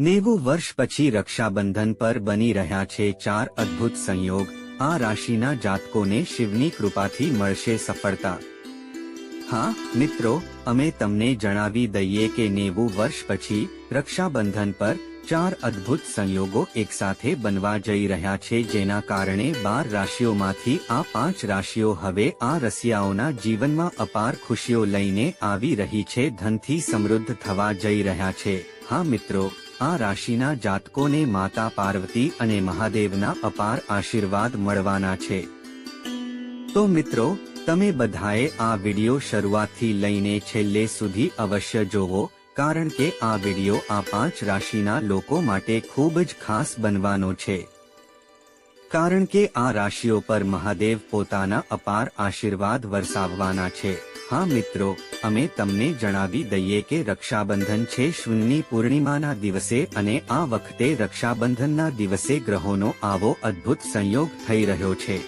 નેવું વર્ષ પછી રક્ષાબંધન પર બની રહ્યા છે ચાર અદ્ભુત સંયોગ. આ રાશિના જાતકોને શિવની કૃપાથી મળશે સફળતા. હા, મિત્રો, અમે તમને જણાવી દઈએ કે નેવું વર્ષ પછી રક્ષાબંધન પર ચાર અદ્ભુત સંયોગો એકસાથે બનવા જઈ રહ્યા છે જેના કારણે બાર રાશિઓમાંથી આ પાંચ રાશિઓ હવે આ રસિયાઓના જીવનમાં અપાર ખુશીઓ લઈને આવી રહી છે, ધનથી સમૃદ્ધ થવા જઈ રહ્યા છે. હા, મિત્રો. આ રાશિના જાતકોને માતા પાર્વતી અને મહાદેવના અપાર આશીર્વાદ મળવાના છે. તો મિત્રો, તમે બધાએ આ વિડિયો શરૂઆતથી લઈને છેલ્લે સુધી અવશ્ય જોવો, કારણ કે આ વિડિયો આ પાંચ રાશિના લોકો માટે ખૂબ જ ખાસ બનવાનો છે. કારણ કે આ રાશિઓ પર મહાદેવ પોતાના અપાર આશીર્વાદ વરસાવવાના છે. હા મિત્રો, અમે તમને જણાવી દઈએ કે રક્ષાબંધન છે શૂન્યની પૂર્ણિમાના દિવસે અને આ વખતે રક્ષાબંધનના દિવસે ગ્રહોનો આવો અદ્ભુત સંયોગ થઈ રહ્યો છે.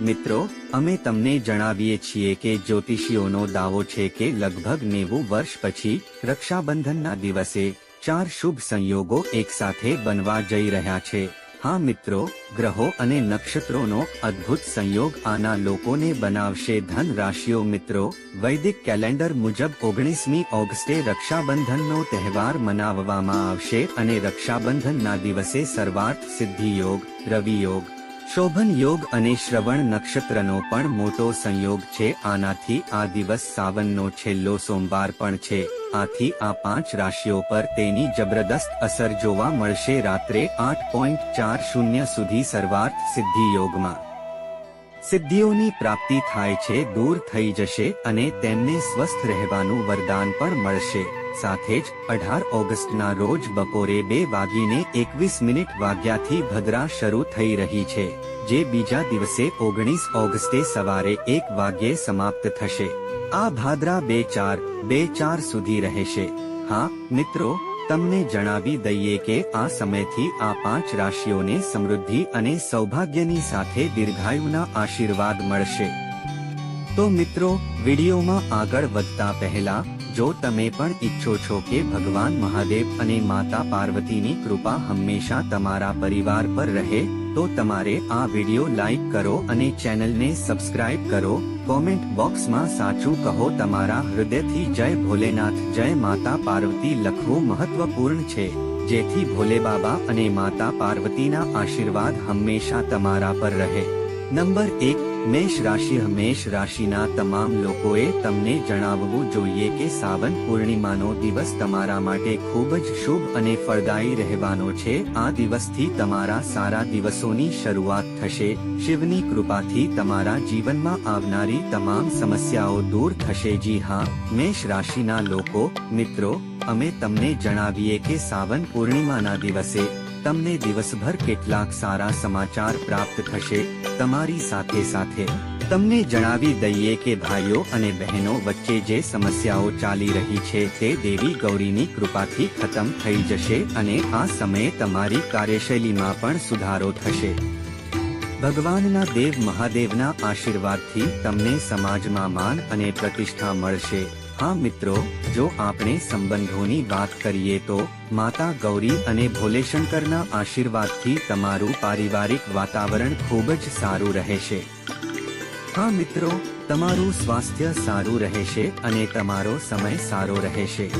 મિત્રો, અમે તમને જણાવીએ છીએ કે જ્યોતિષીઓનો દાવો છે કે લગભગ નેવું વર્ષ પછી રક્ષાબંધનના દિવસે ચાર શુભ સંયોગો એકસાથે બનવા જઈ રહ્યા છે. હા મિત્રો, ગ્રહો અને નક્ષત્રોનો અદ્ભુત સંયોગ આના લોકોને બનાવશે ધન રાશિઓ મિત્રો. વૈદિક કેલેન્ડર મુજબ ઓગણીસમી ઓગસ્ટે રક્ષાબંધનનો તહેવાર મનાવવામાં આવશે અને રક્ષાબંધનના દિવસે સર્વાર્થ સિદ્ધિ યોગ, રવિ યોગ, શોભન યોગ અને શ્રવણ નક્ષત્રનો પણ મોટો સંયોગ છે. આનાથી આ દિવસ સાવનનો છેલ્લો સોમવાર પણ છે. આથી આ પાંચ રાશિઓ પર તેની જબરદસ્ત અસર જોવા મળશે રાત્રે આઠ પોઈન્ટ ચાર શૂન્ય સુધી સર્વાર્થ સિદ્ધિ યોગમાં. સિદ્ધિઓની પ્રાપ્તિ થાય છે, દૂર થઈ જશે અને તેમને સ્વસ્થ રહેવાનું વરદાન પણ મળશે. સાથે જ અઢાર ઓગસ્ટના રોજ બપોરે બે વાગીને એકવીસ મિનિટ વાગ્યાથી ભદ્રા શરૂ થઈ રહી છે, જે બીજા દિવસે ઓગણીસ ઓગસ્ટે સવારે એક વાગ્યે સમાપ્ત થશે. આ ભાદ્રા બે ચાર બે ચાર સુધી રહેશે. હા, મિત્રો, તમને જણાવી દઈએ કે આ સમયથી આ પાંચ રાશિઓને સમૃદ્ધિ અને સૌભાગ્યની સાથે દીર્ઘાયુના આશીર્વાદ મળશે. તો મિત્રો, વિડીયોમાં આગળ વધતા પહેલા, જો તમે પણ ઈચ્છો છો કે ભગવાન મહાદેવ અને માતા પાર્વતીની કૃપા હંમેશા તમારા પરિવાર પર રહે, તો તમારે આ વીડિયો લાઈક કરો અને ચેનલને સબસ્ક્રાઇબ કરો કોમેન્ટ બોક્સમાં સાચું કહો તમારા હૃદયથી જય ભોલેનાથ, જય માતા પાર્વતી લખવું મહત્વપૂર્ણ છે. જેથી ભોલે બાબા અને માતા પાર્વતીના આશીર્વાદ હંમેશા તમારા પર રહે. નંબર એક મેષ રાશિ મેષ રાશિના તમામ લોકોએ તમને જણાવવું જોઈએ કે સાવન પૂર્ણિમાનો દિવસ તમારા માટે ખૂબ જ શુભ અને ફળદાયી રહેવાનો છે. આ દિવસથી તમારા સારા દિવસોની શરૂઆત થશે. શિવની કૃપાથી તમારા જીવનમાં આવનારી તમામ સમસ્યાઓ દૂર થશે. જી હા, મેષ રાશિના લોકો, મિત્રો, અમે તમને જણાવીએ કે સાવન પૂર્ણિમાના દિવસે તમને દિવસભર કેટલાક સારા સમાચાર પ્રાપ્ત થશે. તમારી સાથે સાથે તમને જણાવી દઈએ કે ભાઈઓ અને બહેનો વચ્ચે જે સમસ્યાઓ ચાલી રહી છે તે દેવી ગૌરીની કૃપાથી ખતમ થઈ જશે અને આ સમયે તમારી કાર્યશૈલીમાં પણ સુધારો થશે. ભગવાનના દેવ મહાદેવના આશીર્વાદથી તમને સમાજમાં માન અને પ્રતિષ્ઠા મળશે. હા મિત્રો, જો આપણે સંબંધોની વાત કરીએ તો માતા ગૌરી અને ભોલેશંકરના આશીર્વાદથી તમારું પારિવારિક વાતાવરણ ખૂબ જ સારું રહેશે. હા મિત્રો, તમારું સ્વાસ્થ્ય સારું રહેશે અને તમારો સમય સારો રહેશે.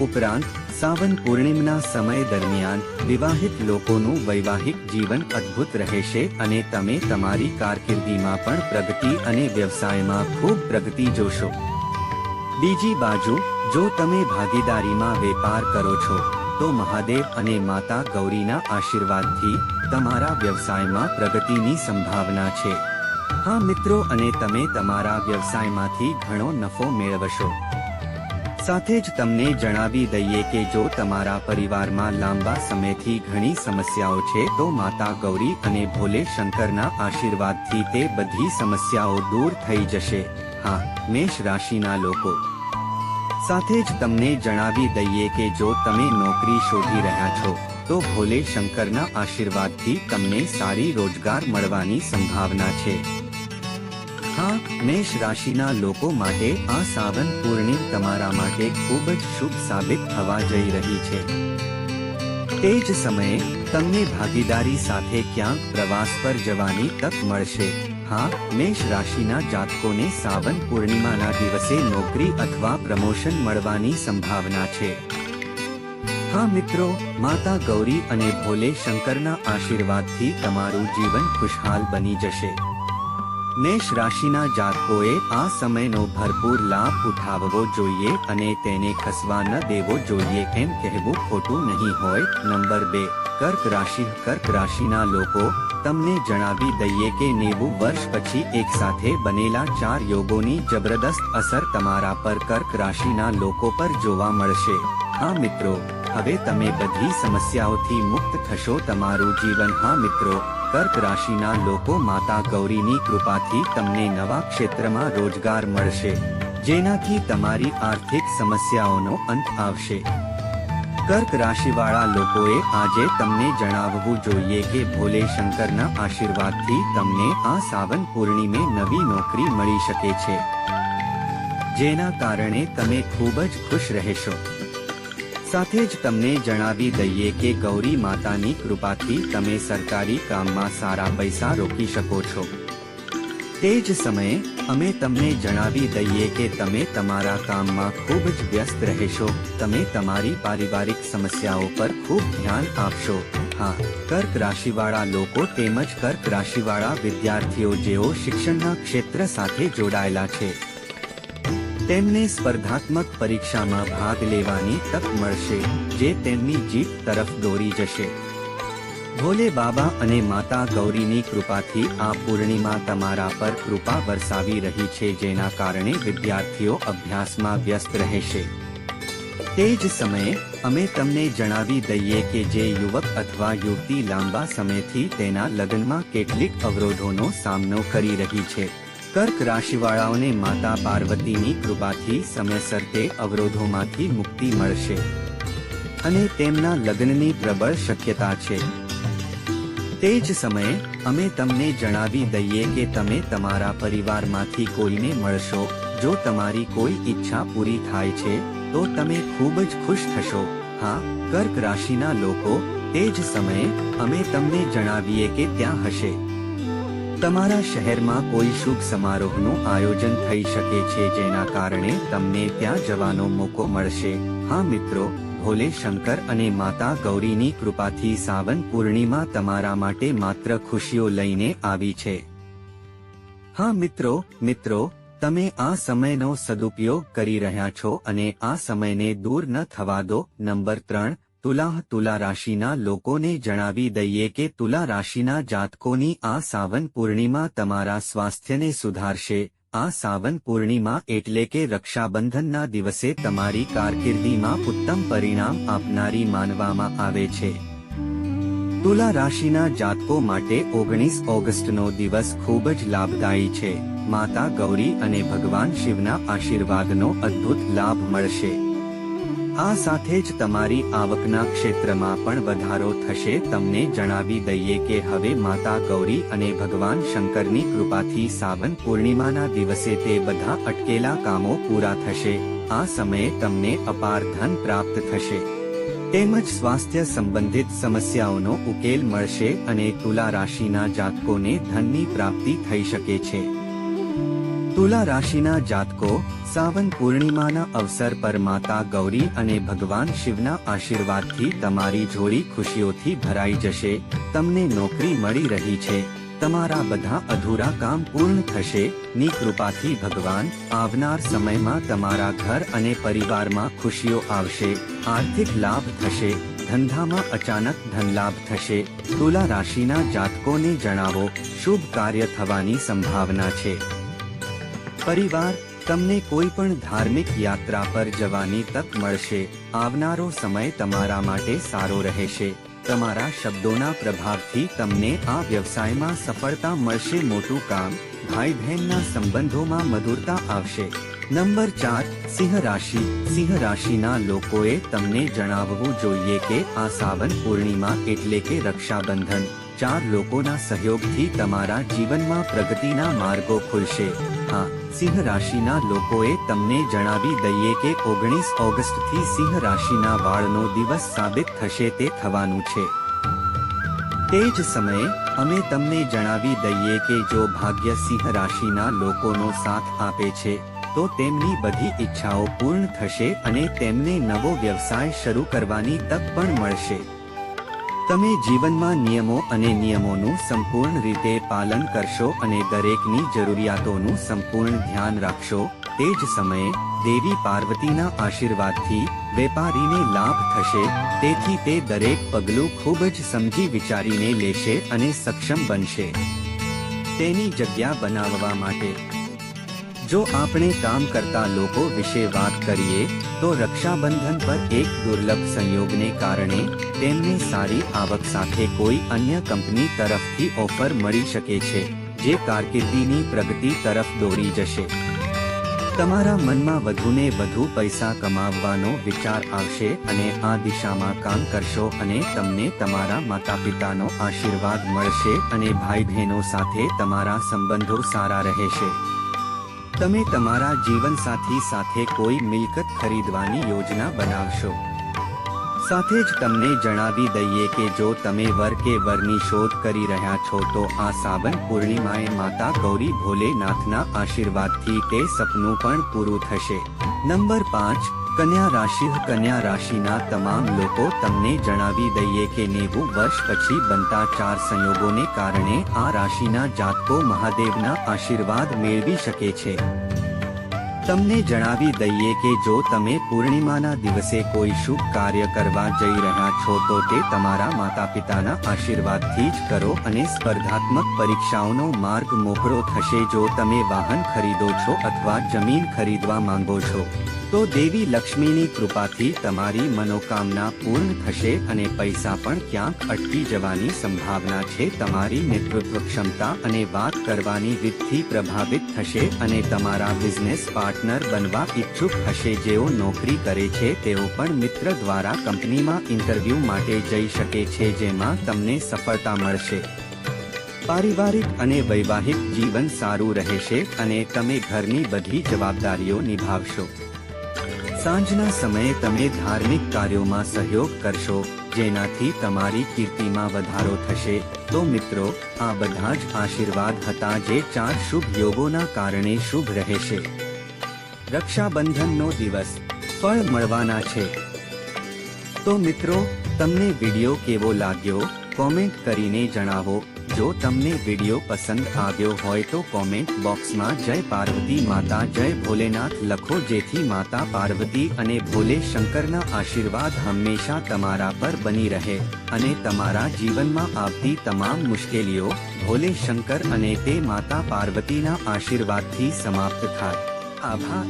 ઉપરાંત, સાવન પૂર્ણિમના સમય દરમિયાન વિવાહિત લોકોનું વૈવાહિક જીવન અદ્ભુત રહેશે અને તમે તમારી કારકિર્દીમાં પણ પ્રગતિ અને વ્યવસાયમાં ખૂબ પ્રગતિ જોશો. બીજી બાજુ, જો તમે ભાગીદારીમાં વેપાર કરો છો, તો મહાદેવ અને માતા ગૌરીના આશીર્વાદથી તમારા વ્યવસાયમાં પ્રગતિની સંભાવના છે. હા મિત્રો અને તમે તમારા વ્યવસાયમાંથી ઘણો નફો મેળવશો. સાથે જ તમને જણાવી દઈએ કે જો તમારા પરિવારમાં લાંબા સમયથી ઘણી સમસ્યાઓ છે, તો માતા ગૌરી અને ભોલે શંકરના આશીર્વાદથી તે બધી સમસ્યાઓ દૂર થઈ જશે. હા મેષ રાશિના લોકો. સાથે જ તમને જણાવી દઈએ કે જો તમે નોકરી શોધી રહ્યા છો, તો ભોલે શંકરના આશીર્વાદથી તમને સારી રોજગાર મળવાની સંભાવના છે. હા, મેષ રાશિના લોકો માટે આ સાવન પૂર્ણિમ તમારા માટે ખૂબ જ શુભ સાબિત થવા જઈ રહી છે. તે જ સમયે તમને ભાગીદારી સાથે ક્યાંક પ્રવાસ પર જવાની તક મળશે. હા, મેષ રાશિના જાતકોને સાવન પૂર્ણિમાના દિવસે નોકરી અથવા પ્રમોશન મળવાની સંભાવના છે. હા, મિત્રો, માતા ગૌરી અને ભોલે શંકરના આશીર્વાદથી તમારું જીવન ખુશહાલ બની જશે. મેષ રાશિના જાતકોએ આ સમયનો ભરપૂર લાભ ઉઠાવવો જોઈએ અને તેને ખસવા ન દેવો જોઈએ એમ કહેવું ખોટું નહીં હોય. નંબર બે, કર્ક રાશિ. કર્ક રાશિના લોકો, તમને જણાવી દઈએ કે નેવું વર્ષ પછી એક સાથે બનેલા ચાર યોગોની જબરદસ્ત અસર તમારા પર કર્ક રાશિના લોકો પર જોવા મળશે. હા મિત્રો હવે તમે બધી સમસ્યાઓથી મુક્ત થશો. તમારું જીવન, હા મિત્રો, કર્ક રાશિના લોકો માતા ગૌરીની કૃપાથી તમને નવા ક્ષેત્રમાં રોજગાર મળશે, જેનાથી તમારી આર્થિક સમસ્યાઓનો અંત આવશે. કર્ક રાશિવાળા લોકોએ આજે તમને જણાવવું જોઈએ કે ભોલે શંકરના આશીર્વાદથી તમને આ સાવન પૂર્ણિમે નવી નોકરી મળી શકે છે, જેના કારણે તમે ખૂબ જ ખુશ રહેશો. સાથે જ તમને જણાવી દઈએ કે ગૌરી માતાની કૃપાથી તમે સરકારી કામમાં સારા પૈસા રોકી શકો છો. તે જ સમયે અમે તમને જણાવી દઈએ કે તમે તમારા કામમાં ખૂબ જ વ્યસ્ત રહેશો. તમે તમારી પારિવારિક સમસ્યાઓ પર ખૂબ ધ્યાન આપશો. હા, કર્ક રાશિવાળા લોકો તેમજ કર્ક રાશિવાળા વિદ્યાર્થીઓ જેઓ શિક્ષણના ક્ષેત્ર સાથે જોડાયેલા છે. તેમને સ્પર્ધાત્મક પરીક્ષામાં ભાગ લેવાની તક મળશે, જે તેમની જીત તરફ દોરી જશે. ભોલે બાબા અને માતા ગૌરીની કૃપાથી આ પૂર્ણિમા તમારા પર કૃપા વરસાવી રહી છે, જેના કારણે વિદ્યાર્થીઓ અભ્યાસમાં વ્યસ્ત રહેશે. તે જ સમયે, અમે તમને જણાવી દઈએ કે જે યુવક અથવા યુવતી લાંબા સમયથી તેના લગ્નમાં કેટલીક અવરોધોનો સામનો કરી રહી છે. કર્ક રાશિવાળાઓને માતા પાર્વતીની કૃપાથી સમયસર તે અવરોધોમાંથી મુક્તિ મળશે અને તેમના લગ્નની પ્રબળ શક્યતા છે. તે જ સમયે અમે તમને જણાવી દઈએ કે તમે તમારા પરિવારમાંથી કોઈને મળશો. જો તમારી કોઈ ઈચ્છા પૂરી થાય છે, તો તમે ખૂબ જ ખુશ થશો. હા, કર્ક રાશિના લોકો, તે જ સમયે અમે તમને જણાવીએ કે ત્યાં હશે. તમારા શહેરમાં કોઈ શુભ સમારોહનું આયોજન થઈ શકે છે જેના કારણે તમને ત્યાં જવાનો મોકો મળશે. હા મિત્રો, ભોલે શંકર અને માતા ગૌરીની કૃપાથી સાવન પૂર્ણિમા તમારા માટે માત્ર ખુશીઓ લઈને આવી છે. હા મિત્રો મિત્રો, તમે આ સમયનો સદુપયોગ કરી રહ્યા છો અને આ સમયને દૂર ન થવા દો. નંબર ત્રણ તુલા તુલા રાશિના લોકોને જણાવી દઈએ કે તુલા રાશિના જાતકોની આ સાવન પૂર્ણિમા તમારા સ્વાસ્થ્યને સુધારશે. આ સાવન પૂર્ણિમા એટલે કે રક્ષાબંધનના દિવસે તમારી કારકિર્દીમાં ઉત્તમ પરિણામ આપનારી માનવામાં આવે છે. તુલા રાશિના જાતકો માટે ઓગણીસ ઓગસ્ટનો દિવસ ખૂબ જ લાભદાયી છે. માતા ગૌરી અને ભગવાન શિવના આશીર્વાદનો અદ્ભુત લાભ મળશે. આ સાથે જ તમારી આવકના ક્ષેત્રમાં પણ વધારો થશે. તમને જણાવી દઈએ કે હવે માતા ગૌરી અને ભગવાન શંકરની કૃપાથી સાવન પૂર્ણિમાના દિવસે તે બધા અટકેલા કામો પૂરા થશે. આ સમયે તમને અપાર ધન પ્રાપ્ત થશે. તેમજ સ્વાસ્થ્ય સંબંધિત સમસ્યાઓનો ઉકેલ મળશે અને તુલા રાશિના જાતકોને ધનની પ્રાપ્તિ થઈ શકે છે. તુલા રાશિના જાતકો સાવન પૂર્ણિમાના અવસર પર માતા ગૌરી અને ભગવાન શિવના આશીર્વાદથી તમારી જોડી ખુશીઓથી ભરાઈ જશે, તમને નોકરી મળી રહી છે, તમારા બધા અધૂરા કામ પૂર્ણ થશે, ની કૃપાથી ભગવાન આવનાર સમયમાં તમારા ઘર અને પરિવારમાં ખુશીઓ આવશે, આર્થિક લાભ થશે, ધંધામાં અચાનક ધનલાભ થશે, તુલા રાશિના જાતકોને જણાવો, શુભ કાર્ય થવાની સંભાવના છે. પરિવાર, તમને કોઈ પણ ધાર્મિક યાત્રા પર જવાની તક મળશે. આવનારો સમય તમારા માટે સારો રહેશે. તમારા શબ્દોના પ્રભાવથી તમને આ વ્યવસાયમાં સફળતા મળશે. મોટું કામ ભાઈ બહેનના સંબંધોમાં મધુરતા આવશે. નંબર ચાર, સિંહ રાશિ. સિંહ રાશિના લોકોએ તમને જણાવવું જોઈએ કે આ સાવન પૂર્ણિમા એટલે કે રક્ષાબંધન. ચાર લોકોના સહયોગથી તમારા જીવનમાં પ્રગતિના માર્ગો ખુલશે. હા સિંહ રાશિના લોકોએ તમને જણાવી દઈએ કે ઓગણીસ ઓગસ્ટથી સિંહ રાશિના વાળનો દિવસ સાબિત થશે તે થવાનું છે. તે જ સમયે અમે તમને જણાવી દઈએ કે જો ભાગ્ય સિંહ રાશિના લોકોનો સાથ આપે છે, તો તેમની બધી ઈચ્છાઓ પૂર્ણ થશે અને તેમને નવો વ્યવસાય શરૂ કરવાની તક પણ મળશે. તમે જીવનમાં નિયમો અને નિયમોનું સંપૂર્ણ રીતે પાલન કરશો અને દરેકની જરૂરિયાતોનું સંપૂર્ણ ધ્યાન રાખશો, તે જ સમયે દેવી પાર્વતીના આશીર્વાદથી વેપારીને લાભ થશે, તેથી તે દરેક પગલું ખૂબ જ સમજી વિચારીને લેશે અને સક્ષમ બનશે. તેની જગ્યા બનાવવા માટે જો આપણે કામ કરતા લોકો વિશે વાત કરીએ, તો રક્ષાબંધન પર એક દુર્લભ સંયોગને કારણે તેમને સારી આવક સાથે કોઈ અન્ય કંપની તરફથી ઓફર મળી શકે છે, જે કારકિર્દીની પ્રગતિ તરફ દોરી જશે. તમારા મનમાં વધુને વધુ પૈસા કમાવવાનો વિચાર આવશે અને આ દિશામાં કામ કરશો અને તમને તમારા માતા પિતાનો આશીર્વાદ મળશે અને ભાઈ બહેનો સાથે તમારા સંબંધો સારા રહેશે. તમે તમારા જીવનસાથી સાથે કોઈ મિલકત ખરીદવાની યોજના બનાવશો. સાથે જ તમને જણાવી દઈએ કે જો તમે વર કે વરની શોધ કરી રહ્યા છો તો આ સાવન પૂર્ણિમાએ માતા ગૌરી ભોલેનાથના આશીર્વાદથી તે સપનું પણ પૂરું થશે. નંબર પાંચ કન્યા રાશિ, કન્યા રાશિના તમામ લોકો તમને જણાવી દઈએ કે નેવું વર્ષ પછી બનતા ચાર સંયોગોને કારણે આ રાશિના જાતકો મહાદેવના આશીર્વાદ મેળવી શકે છે. તમને જણાવી દઈએ કે જો તમે પૂર્ણિમાના દિવસે કોઈ શુભ કાર્ય કરવા જઈ રહ્યા છો તો તે તમારા માતા પિતાના આશીર્વાદથી જ કરો અને સ્પર્ધાત્મક પરીક્ષાઓનો માર્ગ મોકળો થશે જો તમે વાહન ખરીદો છો અથવા જમીન ખરીદવા માંગો છો. તો દેવી લક્ષ્મીની કૃપાથી તમારી મનોકામના પૂર્ણ થશે અને પૈસા પણ ક્યાંક અટકી જવાની સંભાવના છે. તમારી નેતૃત્વ ક્ષમતા અને વાત કરવાની રીતથી પ્રભાવિત થશે અને તમારા બિઝનેસ પાર્ટનર બનવા ઈચ્છુક હશે. જેઓ નોકરી કરે છે, તેઓ પણ મિત્ર દ્વારા કંપનીમાં ઇન્ટરવ્યૂ માટે જઈ શકે છે, જેમાં તમને સફળતા મળશે. પારિવારિક અને વૈવાહિક જીવન સારું રહેશે અને તમે ઘરની બધી જવાબદારીઓ નિભાવશો. સાંજના સમયે તમે ધાર્મિક કાર્યોમાં સહયોગ કરશો, જેનાથી તમારી કીર્તિમાં વધારો થશે. તો મિત્રો, આ બધા જ આશીર્વાદ હતા જે ચાર શુભ યોગોના કારણે શુભ રહેશે. રક્ષાબંધનનો દિવસ ફળ મળવાના છે. તો મિત્રો, તમને વિડિયો કેવો લાગ્યો? કોમેન્ટ કરીને જણાવો. જો તમને વિડિયો પસંદ આવ્યો હોય તો કોમેન્ટ બોક્સમાં જય પાર્વતી માતા, જય ભોલેનાથ લખો જેથી માતા પાર્વતી અને ભોલે શંકરના આશીર્વાદ હંમેશા તમારા પર બની રહે અને તમારા જીવનમાં આવતી તમામ મુશ્કેલીઓ ભોલે શંકર અને તે માતા પાર્વતીના આશીર્વાદથી સમાપ્ત થાય. આભાર.